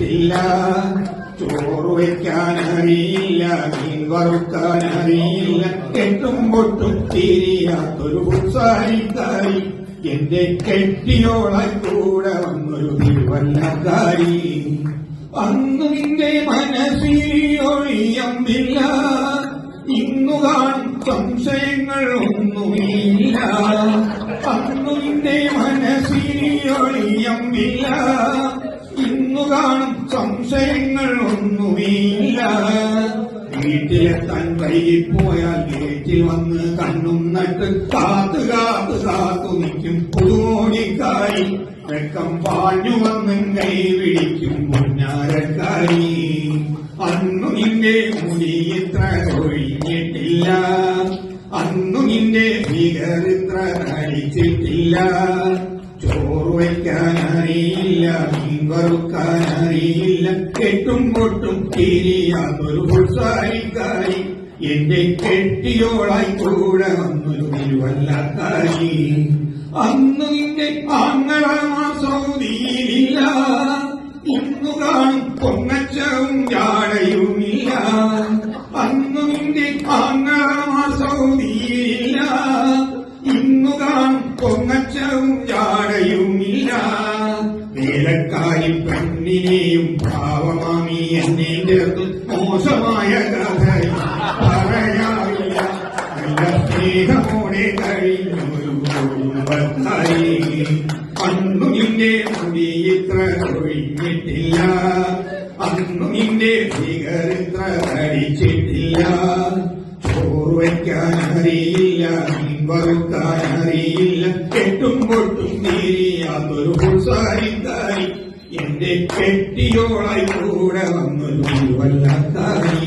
കഴിച്ചിട്ടില്ല ചോറ് വയ്ക്കാനറിയില്ല മീൻ വറുക്കാനറിയില്ല. കെട്ടും പൊട്ടും തീരിയാത്തൊരു ഉത്സാഹിക്കാരി. എന്റെ കെട്ടിയോളെ കൂടെ വന്നൊരു തിരുവല്ലക്കാരി. അന്ന് നിന്റെ മനസ്സിൽ ഒഴിയമ്പില്ല. ഇന്നു കാണും സംശയങ്ങൾ ഒന്നുമില്ല. അന്നു നിന്റെ ഇന്നു കാണും. സംശയങ്ങൾ ഒന്നുമില്ല. വീട്ടിലെത്താൻ വൈകിപ്പോയാൽ വീട്ടിൽ വന്ന് കണ്ണും നട്ട് കാത്തു കാത്തു കാത്തു നിൽക്കും. പുതുമോണിക്കായി വെക്കം പാഞ്ഞു വന്നും കൈ പിടിക്കും മുന്നാരക്കായി അന്നു നിന്റെ മുടി ഇത്ര ഒഴിഞ്ഞിട്ടില്ല അന്നു നിന്റെ ഫിഗർ ഇത്ര നടിച്ചിട്ടില്ല ചോറ് വയ്ക്കാൻ അറിയില്ല കെട്ടും പൊട്ടും തീരിയാതൊരു പുൽസാരിക്കാരി എന്റെ കെട്ടിയോളായി കൂടെ വന്നൊരു തിരുവല്ലക്കാരി അന്ന് നിന്റെ ആങ്ങളമാ സൗദിയിലില്ല. ഇന്നു കാണും പൊങ്ങച്ചവും ജാടയുമില്ല. അന്നു നിന്റെ ആങ്ങളമാ സൗദിയിലില്ല. ഇന്നു കാണും പൊങ്ങച്ചവും ജാടയുമില്ല. വേലക്കാരി പെണ്ണിനെയും ഭാവമാമി എന്നെ ചേർത്ത് മോശമായ കഥ പറയാറില്ല. അന്നു നിന്റെ മുടി ഇത്ര ഒഴിഞ്ഞിട്ടില്ല അന്നു നിന്റെ ഫിഗർ ഇത്ര അടിച്ചിട്ടില്ല ചോറ് വയ്ക്കാൻ അറിയില്ല മീൻ വറുക്കാൻ അറിയില്ല. തീരിയാത്തൊരു പുൽസാരിക്കാരി എന്റെ കെട്ടിയോളായി കൂടെ വന്നൊരു വല്ലക്കാരി